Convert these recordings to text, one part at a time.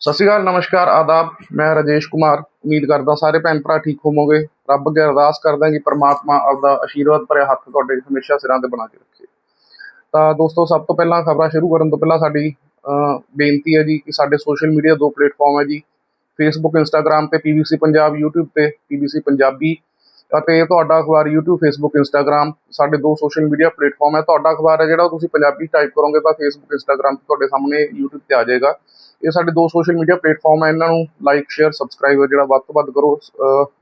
ਸਤਿ ਸ਼੍ਰੀ ਅਕਾਲ, ਨਮਸਕਾਰ, ਆਦਾਬ। ਮੈਂ ਰਾਜੇਸ਼ ਕੁਮਾਰ। ਉਮੀਦ ਕਰਦਾ ਸਾਰੇ ਭੈਣ ਭਰਾ ਠੀਕ ਹੋਵੋਗੇ। ਰੱਬ ਅੱਗੇ ਅਰਦਾਸ ਕਰਦਾ ਕਿ ਪ੍ਰਮਾਤਮਾ ਆਪਦਾ ਆਸ਼ੀਰਵਾਦ ਭਰਿਆ ਹੱਥ ਤੁਹਾਡੇ ਹਮੇਸ਼ਾ ਸਿਰਾਂ ਤੇ ਬਣਾ ਕੇ ਰੱਖੇ। ਤਾਂ ਦੋਸਤੋ, ਸਭ ਤੋਂ ਪਹਿਲਾਂ ਖਬਰਾਂ ਸ਼ੁਰੂ ਕਰਨ ਤੋਂ ਪਹਿਲਾਂ ਸਾਡੀ ਬੇਨਤੀ ਹੈ ਜੀ ਕਿ ਸਾਡੇ ਸੋਸ਼ਲ ਮੀਡੀਆ ਦੋ ਪਲੇਟਫਾਰਮ ਹੈ ਜੀ। ਫੇਸਬੁੱਕ ਇੰਸਟਾਗ੍ਰam ਤੇ ਪੀਬੀਸੀ ਪੰਜਾਬ, YouTube ਤੇ ਪੀਬੀਸੀ ਪੰਜਾਬੀ। ਅਤੇ ਤੁਹਾਡਾ ਅਖਬਾਰ YouTube, Facebook, Instagram, ਸਾਡੇ ਦੋ ਸੋਸ਼ਲ ਮੀਡੀਆ ਪਲੇਟਫਾਰਮ ਹੈ। ਤੁਹਾਡਾ ਅਖਬਾਰ ਹੈ ਜਿਹੜਾ ਤੁਸੀਂ ਪੰਜਾਬੀ ਟਾਈਪ ਕਰੋਗੇ ਤਾਂ Facebook, Instagram ਤੇ ਤੁਹਾਡੇ ਸਾਹਮਣੇ YouTube ਤੇ ਆ ਜਾਏਗਾ। ਇਹ ਸਾਡੇ ਦੋ ਸੋਸ਼ਲ ਮੀਡੀਆ ਪਲੇਟਫਾਰਮ ਹੈ। ਇਹਨਾਂ ਨੂੰ ਲਾਈਕ ਸ਼ੇਅਰ ਸਬਸਕ੍ਰਾਈਬ ਜਿਹੜਾ ਵੱਧ ਤੋਂ ਵੱਧ ਕਰੋ।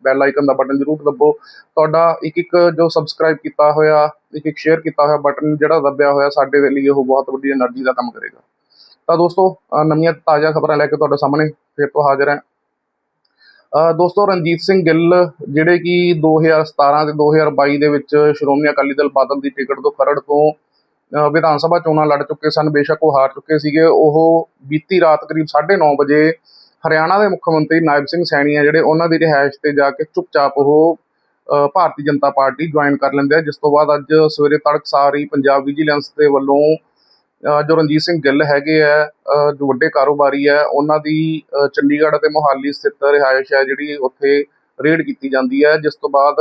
ਬੈਲ ਆਈਕਨ ਦਾ ਬਟਨ ਜ਼ਰੂਰ ਦਬੋ। ਤੁਹਾਡਾ ਇੱਕ ਇੱਕ ਜੋ ਸਬਸਕ੍ਰਾਈਬ ਕੀਤਾ ਹੋਇਆ, ਇੱਕ ਇੱਕ ਸ਼ੇਅਰ ਕੀਤਾ ਹੋਇਆ ਬਟਨ ਜਿਹੜਾ ਦਬਿਆ ਹੋਇਆ, ਸਾਡੇ ਦੇ ਲਈ ਉਹ ਬਹੁਤ ਵੱਡੀ એનર્ਜੀ ਦਾ ਕੰਮ ਕਰੇਗਾ। ਤਾਂ ਦੋਸਤੋ ਨਵੀਆਂ ਤਾਜ਼ਾ ਖਬਰਾਂ ਲੈ ਕੇ ਤੁਹਾਡੇ ਸਾਹਮਣੇ ਫਿਰ ਤੋਂ ਹਾਜ਼ਰ ਹਾਂ। ਦੋਸਤੋ ਰਣਜੀਤ ਸਿੰਘ ਗਿੱਲ, ਜਿਹੜੇ ਕਿ 2017 ਤੇ 2022 ਦੇ ਵਿੱਚ ਸ਼੍ਰੋਮਣੀ ਅਕਾਲੀ ਦਲ ਬਾਦਲ ਦੀ ਟਿਕਟ ਤੋਂ ਖਰੜ ਤੋਂ ਵਿਧਾਨ ਸਭਾ ਚੋਣਾਂ ਲੜ ਚੁੱਕੇ ਸਨ, ਬੇਸ਼ੱਕ ਉਹ ਹਾਰ ਚੁੱਕੇ ਸੀਗੇ। ਉਹ ਬੀਤੀ ਰਾਤ ਕਰੀਬ 9:30 ਵਜੇ ਹਰਿਆਣਾ ਦੇ ਮੁੱਖ ਮੰਤਰੀ ਨਾਇਬ ਸਿੰਘ ਸੈਣੀ ਆ, ਜਿਹੜੇ ਉਹਨਾਂ ਦੀ ਰਿਹਾਇਸ਼ ਤੇ ਜਾ ਕੇ ਚੁੱਪਚਾਪ ਉਹ ਭਾਰਤੀ ਜਨਤਾ ਪਾਰਟੀ ਜੁਆਇਨ ਕਰ ਲੈਂਦੇ ਆ। ਜਿਸ ਤੋਂ ਬਾਅਦ ਅੱਜ ਸਵੇਰੇ ਤੜਕਸਾਰ ਹੀ ਪੰਜਾਬ ਵਿਜੀਲੈਂਸ ਦੇ ਵੱਲੋਂ ਜੋ ਰਣਜੀਤ ਸਿੰਘ ਗਿੱਲ ਹੈਗੇ ਆ ਜੋ ਵੱਡੇ ਕਾਰੋਬਾਰੀ ਹੈ ਉਹਨਾਂ ਦੀ ਚੰਡੀਗੜ੍ਹ ਅਤੇ ਮੋਹਾਲੀ ਸਥਿਤ ਰਿਹਾਇਸ਼ ਹੈ ਜਿਹੜੀ ਉੱਥੇ ਰੇਡ ਕੀਤੀ ਜਾਂਦੀ ਹੈ ਜਿਸ ਤੋਂ ਬਾਅਦ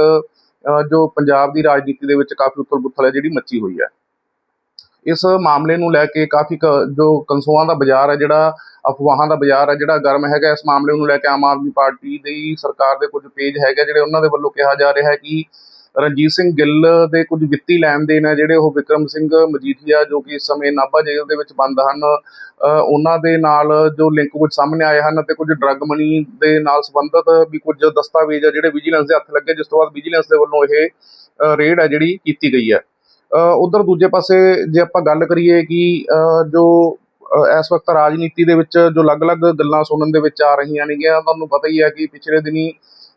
ਜੋ ਪੰਜਾਬ ਦੀ ਰਾਜਨੀਤੀ ਦੇ ਵਿੱਚ ਕਾਫੀ ਉਥਲ-ਪੁਥਲ ਹੈ ਜਿਹੜੀ ਮੱਚੀ ਹੋਈ ਹੈ ਇਸ ਮਾਮਲੇ ਨੂੰ ਲੈ ਕੇ ਕਾਫੀ ਕ- ਜੋ ਕਨਸੂਆਂ ਦਾ ਬਾਜ਼ਾਰ ਹੈ ਜਿਹੜਾ, ਅਫਵਾਹਾਂ ਦਾ ਬਾਜ਼ਾਰ ਹੈ ਜਿਹੜਾ ਗਰਮ ਹੈਗਾ, ਇਸ ਮਾਮਲੇ ਨੂੰ ਲੈ ਕੇ ਆਮ ਆਦਮੀ ਪਾਰਟੀ ਦੀ ਸਰਕਾਰ ਦੇ ਕੁਝ ਪੇਜ ਹੈਗੇ ਜਿਹੜੇ ਉਹਨਾਂ ਦੇ ਵੱਲੋਂ ਕਿਹਾ ਜਾ ਰਿਹਾ ਹੈ ਕਿ ਰਣਜੀਤ ਸਿੰਘ ਗਿੱਲ ਦੇ ਕੁਝ ਵਿੱਤੀ ਲੈਣ ਦੇਣ ਹੈ ਜਿਹੜੇ ਉਹ ਵਿਕਰਮ ਸਿੰਘ ਮਜੀਠੀਆ, ਜੋ ਕਿ ਇਸ ਸਮੇਂ ਨਾਭਾ ਜੇਲ੍ਹ ਦੇ ਵਿੱਚ ਬੰਦ ਹਨ ਉਹਨਾਂ ਦੇ ਨਾਲ ਜੋ ਲਿੰਕ ਕੁਝ ਸਾਹਮਣੇ ਆਏ ਹਨ ਅਤੇ ਕੁਝ ਡਰੱਗ ਮਨੀ ਦੇ ਨਾਲ ਸੰਬੰਧਿਤ ਵੀ ਕੁਝ ਦਸਤਾਵੇਜ਼ ਆ ਜਿਹੜੇ ਵਿਜੀਲੈਂਸ ਦੇ ਹੱਥ ਲੱਗੇ, ਜਿਸ ਤੋਂ ਬਾਅਦ ਵਿਜੀਲੈਂਸ ਦੇ ਵੱਲੋਂ ਇਹ ਰੇਡ ਹੈ ਜਿਹੜੀ ਕੀਤੀ ਗਈ ਹੈ ਉਧਰ ਦੂਜੇ ਪਾਸੇ ਜੇ ਆਪਾਂ ਗੱਲ ਕਰੀਏ ਕਿ ਜੋ ਇਸ ਵਕਤ ਰਾਜਨੀਤੀ ਦੇ ਵਿੱਚ ਜੋ ਅਲੱਗ-ਅਲੱਗ ਗੱਲਾਂ ਸੁਣਨ ਦੇ ਵਿੱਚ ਆ ਰਹੀਆਂ ਨੇਗੀਆਂ, ਤੁਹਾਨੂੰ ਪਤਾ ਹੀ ਹੈ ਕਿ ਪਿਛਲੇ ਦਿਨੀ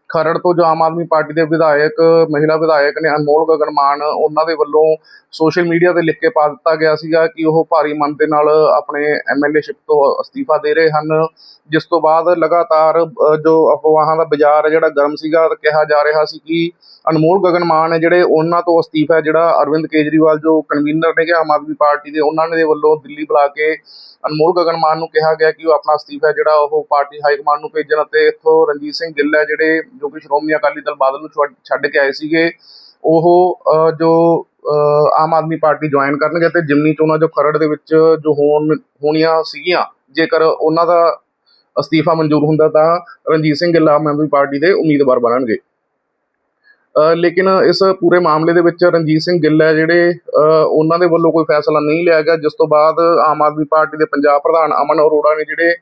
ਖਰੜ ਤੋਂ ਜੋ ਆਮ ਆਦਮੀ ਪਾਰਟੀ ਦੇ ਵਿਧਾਇਕ, ਮਹਿਲਾ ਵਿਧਾਇਕ ਨੇ ਅਨਮੋਲ ਗਗਨ ਮਾਨ ਉਹਨਾਂ ਦੇ ਵੱਲੋਂ ਸੋਸ਼ਲ ਮੀਡੀਆ ਤੇ ਲਿਖ ਕੇ ਪਾ ਦਿੱਤਾ ਗਿਆ ਸੀਗਾ ਕਿ ਉਹ ਭਾਰੀ ਮਨ ਦੇ ਨਾਲ ਆਪਣੇ ਐਮਐਲਏਸ਼ਿਪ ਤੋਂ ਅਸਤੀਫਾ ਦੇ ਰਹੇ ਹਨ। ਜਿਸ ਤੋਂ ਬਾਅਦ ਲਗਾਤਾਰ ਜੋ ਅਫਵਾਹਾਂ ਦਾ ਬਾਜ਼ਾਰ ਜਿਹੜਾ ਗਰਮ ਸੀਗਾ, ਕਿਹਾ ਜਾ ਰਿਹਾ ਸੀ ਕਿ ਅਨਮੋਲ ਗਗਨ ਮਾਨ ਹੈ, ਜਿਹੜੇ ਉਹਨਾਂ ਤੋਂ ਅਸਤੀਫਾ ਜਿਹੜਾ ਅਰਵਿੰਦ ਕੇਜਰੀਵਾਲ, ਜੋ ਕਨਵੀਨਰ ਨੇਗੇ ਆਮ ਆਦਮੀ ਪਾਰਟੀ ਦੇ, ਉਹਨਾਂ ਦੇ ਵੱਲੋਂ ਦਿੱਲੀ ਬੁਲਾ ਕੇ ਅਨਮੋਲ ਗਗਨ ਮਾਨ ਨੂੰ ਕਿਹਾ ਗਿਆ ਕਿ ਉਹ ਆਪਣਾ ਅਸਤੀਫਾ ਜਿਹੜਾ ਉਹ ਪਾਰਟੀ ਹਾਈ ਕਮਾਂਡ ਨੂੰ ਭੇਜਣ ਅਤੇ ਇੱਥੋਂ ਰਣਜੀਤ ਸਿੰਘ ਗਿੱਲ ਹੈ, ਜਿਹੜੇ ਜੋ ਕਿ ਸ਼੍ਰੋਮਣੀ ਅਕਾਲੀ ਦਲ ਬਾਦਲ ਨੂੰ ਛੱਡ- ਛੱਡ ਕੇ ਆਏ ਸੀਗੇ, ਉਹ ਜੋ ਆਮ ਆਦਮੀ ਪਾਰਟੀ ਜੁਆਇਨ ਕਰਨਗੇ ਤੇ ਜਿਮਨੀ ਚੋਣਾਂ ਜੋ ਖਰੜ ਦੇ ਵਿੱਚ ਜੋ ਹੋਣ, ਹੋਣੀਆਂ ਸੀਗੀਆਂ, ਜੇਕਰ ਉਹਨਾਂ ਦਾ ਅਸਤੀਫਾ ਮਨਜ਼ੂਰ ਹੁੰਦਾ ਤਾਂ ਰਣਜੀਤ ਸਿੰਘ ਗਿੱਲ ਆਮ ਆਦਮੀ ਪਾਰਟੀ ਦੇ ਉਮੀਦਵਾਰ ਬਣਨਗੇ। ਲੇਕਿਨ ਇਸ ਪੂਰੇ ਮਾਮਲੇ ਦੇ ਵਿੱਚ ਰਣਜੀਤ ਸਿੰਘ ਗਿੱਲ ਹੈ ਜਿਹੜੇ ਉਹਨਾਂ ਦੇ ਵੱਲੋਂ ਕੋਈ ਫੈਸਲਾ ਨਹੀਂ ਲਿਆ ਗਿਆ, ਜਿਸ ਤੋਂ ਬਾਅਦ ਆਮ ਆਦਮੀ ਪਾਰਟੀ ਦੇ ਪੰਜਾਬ ਪ੍ਰਧਾਨ ਅਮਨ ਅਰੋੜਾ ਨੇ ਜਿਹੜੇ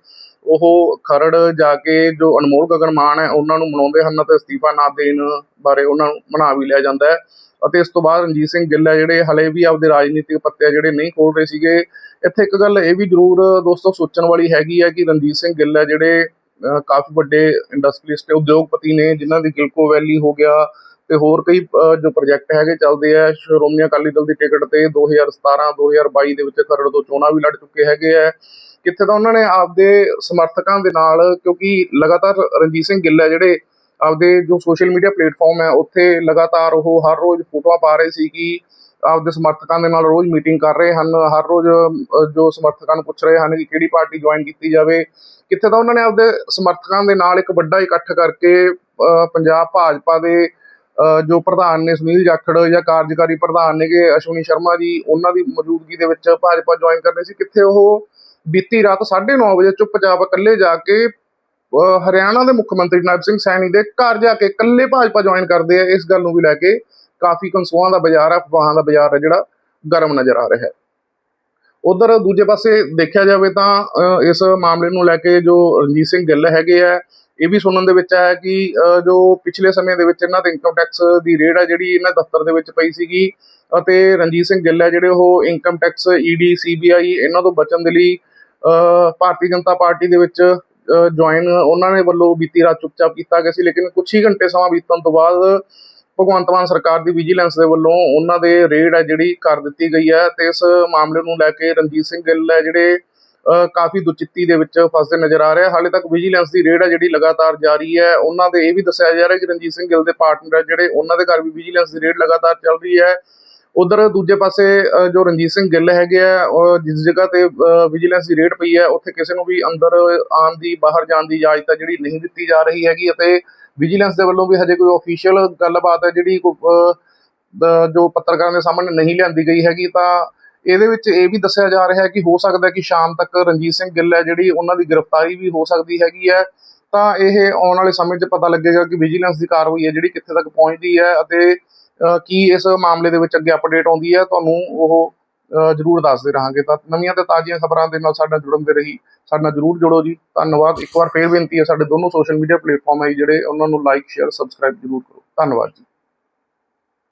ਉਹ ਖਰੜ ਜਾ ਕੇ ਜੋ ਅਨਮੋਲ ਗਗਨ ਮਾਨ ਹੈ, ਉਹਨਾਂ ਨੂੰ ਮਨਾਉਂਦੇ ਹਨ ਅਤੇ ਅਸਤੀਫਾ ਨਾ ਦੇਣ ਬਾਰੇ ਉਹਨਾਂ ਨੂੰ ਮਨਾ ਵੀ ਲਿਆ ਜਾਂਦਾ ਹੈ। ਅਤੇ ਇਸ ਤੋਂ ਬਾਅਦ ਰਣਜੀਤ ਸਿੰਘ ਗਿੱਲ ਹੈ ਜਿਹੜੇ ਹਲੇ ਵੀ ਆਪਦੇ ਰਾਜਨੀਤਿਕ ਪੱਤੇ ਆ ਜਿਹੜੇ ਨਹੀਂ ਖੋਲ ਰਹੇ ਸੀਗੇ। ਇੱਥੇ ਇੱਕ ਗੱਲ ਇਹ ਵੀ ਜ਼ਰੂਰ ਦੋਸਤੋ ਸੋਚਣ ਵਾਲੀ ਹੈਗੀ ਹੈ ਕਿ ਰਣਜੀਤ ਸਿੰਘ ਗਿੱਲ ਹੈ ਜਿਹੜੇ ਕਾਫੀ ਵੱਡੇ ਇੰਡਸਟਰੀਲਿਸਟ ਉਦਯੋਗਪਤੀ ਨੇ, ਜਿਨ੍ਹਾਂ ਦੀ ਗਿਲਕੋ ਵੈਲੀ ਹੋ ਗਿਆ ਤੇ ਹੋਰ ਕਈ ਜੋ ਪ੍ਰੋਜੈਕਟ ਹੈਗੇ ਚੱਲਦੇ ਆ, ਸ਼੍ਰੋਮਣੀ ਅਕਾਲੀ ਦਲ ਦੀ ਟਿਕਟ ਤੇ 2017 2022 ਦੇ ਵਿੱਚ ਖਰੜ ਤੋਂ ਚੋਣਾਂ ਵੀ ਲੜ ਚੁੱਕੇ ਹੈਗੇ ਆ। ਕਿੱਥੇ ਤਾਂ ਉਹਨਾਂ ਨੇ ਆਪਦੇ ਸਮਰਥਕਾਂ ਦੇ ਨਾਲ, ਕਿਉਂਕਿ ਲਗਾਤਾਰ ਰਣਜੀਤ ਸਿੰਘ ਗਿੱਲ ਹੈ ਜਿਹੜੇ ਆਪਦੇ ਜੋ ਸੋਸ਼ਲ ਮੀਡੀਆ ਪਲੇਟਫਾਰਮ ਹੈ, ਉੱਥੇ ਲਗਾਤਾਰ ਉਹ ਹਰ ਰੋਜ਼ ਫੋਟੋਆਂ ਪਾ ਰਹੇ ਸੀ ਕਿ ਆਪਦੇ ਸਮਰਥਕਾਂ ਦੇ ਨਾਲ ਰੋਜ਼ ਮੀਟਿੰਗ ਕਰ ਰਹੇ ਹਨ, ਹਰ ਰੋਜ਼ ਜੋ ਸਮਰਥਕਾਂ ਨੂੰ ਪੁੱਛ ਰਹੇ ਹਨ ਕਿ ਕਿਹੜੀ ਪਾਰਟੀ ਜੁਆਇਨ ਕੀਤੀ ਜਾਵੇ। ਕਿੱਥੇ ਤਾਂ ਉਹਨਾਂ ਨੇ ਆਪਦੇ ਸਮਰਥਕਾਂ ਦੇ ਨਾਲ ਇੱਕ ਵੱਡਾ ਇਕੱਠ ਕਰਕੇ ਪੰਜਾਬ ਭਾਜਪਾ ਦੇ ਜੋ ਪ੍ਰਧਾਨ ਨੇ ਸੁਨੀਲ ਜਾਖੜ ਜਾਂ ਕਾਰਜਕਾਰੀ ਪ੍ਰਧਾਨ ਨੇਗੇ ਅਸ਼ਵਨੀ ਸ਼ਰਮਾ ਜੀ ਉਹਨਾਂ ਦੀ ਮੌਜੂਦਗੀ ਦੇ ਵਿੱਚ ਭਾਜਪਾ ਜੁਆਇਨ ਕਰਨੇ ਸੀ। ਕਿੱਥੇ ਉਹ? ਬੀਤੀ ਰਾਤ 9:30 ਵਜੇ ਚੁੱਪਚਾਪ ਇਕੱਲੇ ਜਾ ਕੇ ਹਰਿਆਣਾ ਦੇ ਮੁੱਖ ਮੰਤਰੀ ਨਾਇਬ ਸਿੰਘ ਸੈਣੀ ਦੇ ਘਰ ਜਾ ਕੇ ਇਕੱਲੇ ਭਾਜਪਾ ਜੁਆਇਨ ਕਰਦੇ ਆ। ਇਸ ਗੱਲ ਨੂੰ ਵੀ ਲੈ ਕੇ ਕਾਫੀ ਕਨਸੂਆਂ ਦਾ ਬਾਜ਼ਾਰ ਹੈ ਅਫਵਾਹਾਂ ਦਾ ਬਾਜ਼ਾਰ ਹੈ ਜਿਹੜਾ ਗਰਮ ਨਜ਼ਰ ਆ ਰਿਹਾ ਹੈ। ਉਧਰ ਦੂਜੇ ਪਾਸੇ ਦੇਖਿਆ ਜਾਵੇ ਤਾਂ ਅ, ਇਸ ਮਾਮਲੇ ਨੂੰ ਲੈ ਕੇ ਜੋ ਰਣਜੀਤ ਸਿੰਘ ਗਿੱਲ ਹੈਗੇ ਆ ਇਹ ਵੀ ਸੁਣਨ ਦੇ ਵਿੱਚ ਆਇਆ ਕਿ ਜੋ ਪਿਛਲੇ ਸਮੇਂ ਦੇ ਵਿੱਚ ਇਹਨਾਂ ਦੇ ਇਨਕਮ ਟੈਕਸ ਦੀ ਰੇਡ ਹੈ ਜਿਹੜੀ ਇਹਨਾਂ ਦਫ਼ਤਰ ਦੇ ਵਿੱਚ ਪਈ ਸੀਗੀ, ਅਤੇ ਰਣਜੀਤ ਸਿੰਘ ਗਿੱਲ ਹੈ ਜਿਹੜੇ ਉਹ ਇਨਕਮ ਟੈਕਸ ਈਡੀ ਸੀਬੀਆਈ ਇਹਨਾਂ ਤੋਂ ਬਚਣ ਦੇ ਲਈ ਭਾਰਤੀ ਜਨਤਾ ਪਾਰਟੀ ਦੇ ਵਿੱਚ ਜੁਆਇਨ ਉਹਨਾਂ ਨੇ ਵੱਲੋਂ ਬੀਤੀ ਰਾਤ ਚੁੱਪਚਾਪ ਕੀਤਾ ਗਿਆ ਸੀ, ਲੇਕਿਨ ਕੁਝ ਹੀ ਘੰਟੇ ਸਮਾਂ ਬੀਤਣ ਤੋਂ ਬਾਅਦ ਭਗਵੰਤ ਮਾਨ ਸਰਕਾਰ ਦੀ ਵਿਜੀਲੈਂਸ ਦੇ ਵੱਲੋਂ ਉਹਨਾਂ ਦੇ ਰੇਡ ਹੈ ਜਿਹੜੀ ਕਰ ਦਿੱਤੀ ਗਈ ਹੈ ਤੇ ਇਸ ਮਾਮਲੇ ਨੂੰ ਲੈ ਕੇ ਰਣਜੀਤ ਸਿੰਘ ਗਿੱਲ ਹੈ ਜਿਹੜੇ ਕਾਫੀ ਦੁਚਿੱਤੀ ਦੇ ਵਿੱਚ ਫਸਦੇ ਨਜ਼ਰ ਆ ਰਿਹਾ ਹਾਲੇ ਤੱਕ ਵਿਜੀਲੈਂਸ ਦੀ ਰੇਡ ਹੈ ਜਿਹੜੀ ਲਗਾਤਾਰ ਜਾਰੀ ਹੈ। ਉਹਨਾਂ ਦੇ ਇਹ ਵੀ ਦੱਸਿਆ ਜਾ ਰਿਹਾ ਕਿ ਰਣਜੀਤ ਸਿੰਘ ਗਿੱਲ ਦੇ ਪਾਰਟਨਰ ਜਿਹੜੇ ਉਹਨਾਂ ਦੇ ਘਰ ਵੀ ਵਿਜੀਲੈਂਸ ਦੀ ਰੇਡ ਲਗਾਤਾਰ ਚੱਲ ਰਹੀ ਹੈ। ਉਧਰ ਦੂਜੇ ਪਾਸੇ ਜੋ ਰਣਜੀਤ ਸਿੰਘ ਗਿੱਲ ਹੈਗੇ ਆ ਜਿਸ ਜਗ੍ਹਾ ਤੇ ਵਿਜੀਲੈਂਸ ਦੀ ਰੇਡ ਪਈ ਹੈ, ਉੱਥੇ ਕਿਸੇ ਨੂੰ ਵੀ ਅੰਦਰ ਆਉਣ ਦੀ, ਬਾਹਰ ਜਾਣ ਦੀ ਇਜਾਜ਼ਤ ਹੈ ਜਿਹੜੀ ਨਹੀਂ ਦਿੱਤੀ ਜਾ ਰਹੀ ਹੈਗੀ ਅਤੇ ਵਿਜੀਲੈਂਸ ਦੇ ਵੱਲੋਂ ਵੀ ਹਜੇ ਕੋਈ ਅਫੀਸ਼ੀਅਲ ਗੱਲਬਾਤ ਹੈ ਜਿਹੜੀ ਕੋ- ਜੋ ਪੱਤਰਕਾਰਾਂ ਦੇ ਸਾਹਮਣੇ ਨਹੀਂ ਲਿਆਂਦੀ ਗਈ ਹੈਗੀ ਤਾਂ ਇਹਦੇ ਵਿੱਚ ਇਹ ਵੀ ਦੱਸਿਆ ਜਾ ਰਿਹਾ ਹੈ ਕਿ ਹੋ ਸਕਦਾ ਕਿ ਸ਼ਾਮ ਤੱਕ ਰਣਜੀਤ ਸਿੰਘ ਗਿੱਲ ਹੈ ਜਿਹੜੀ ਉਹਨਾਂ ਦੀ ਗ੍ਰਿਫਤਾਰੀ ਵੀ ਹੋ ਸਕਦੀ ਹੈਗੀ ਹੈ। ਤਾਂ ਇਹ ਆਉਣ ਵਾਲੇ ਸਮੇਂ 'ਚ ਪਤਾ ਲੱਗੇਗਾ ਕਿ ਵਿਜੀਲੈਂਸ ਦੀ ਕਾਰਵਾਈ ਹੈ ਜਿਹੜੀ ਕਿੱਥੇ ਤੱਕ ਪਹੁੰਚਦੀ ਹੈ ਅਤੇ ਕੀ ਇਸ ਮਾਮਲੇ ਦੇ ਵਿੱਚ ਅੱਗੇ ਅਪਡੇਟ ਆਉਂਦੀ ਹੈ, ਤੁਹਾਨੂੰ ਉਹ ਜ਼ਰੂਰ ਦੱਸਦੇ ਰਹਾਂਗੇ। ਤਾਂ ਨਵੀਆਂ ਤੇ ਤਾਜ਼ੀਆਂ ਖਬਰਾਂ ਦੇ ਨਾਲ ਸਾਡਾ ਜੁੜਨ ਦੇ ਰਹੀ, ਸਾਡੇ ਨਾਲ ਜ਼ਰੂਰ ਜੁੜੋ ਜੀ। ਧੰਨਵਾਦ। ਇੱਕ ਵਾਰ ਫੇਰ ਬੇਨਤੀ ਹੈ, ਸਾਡੇ ਦੋਨੋਂ ਸੋਸ਼ਲ ਮੀਡੀਆ ਪਲੇਟਫਾਰਮ ਹੈ ਜੀ, ਜਿਹੜੇ ਉਹਨਾਂ ਨੂੰ ਲਾਈਕ ਸ਼ੇਅਰ ਸਬਸਕ੍ਰਾਈਬ ਜ਼ਰੂਰ ਕਰੋ। ਧੰਨਵਾਦ ਜੀ।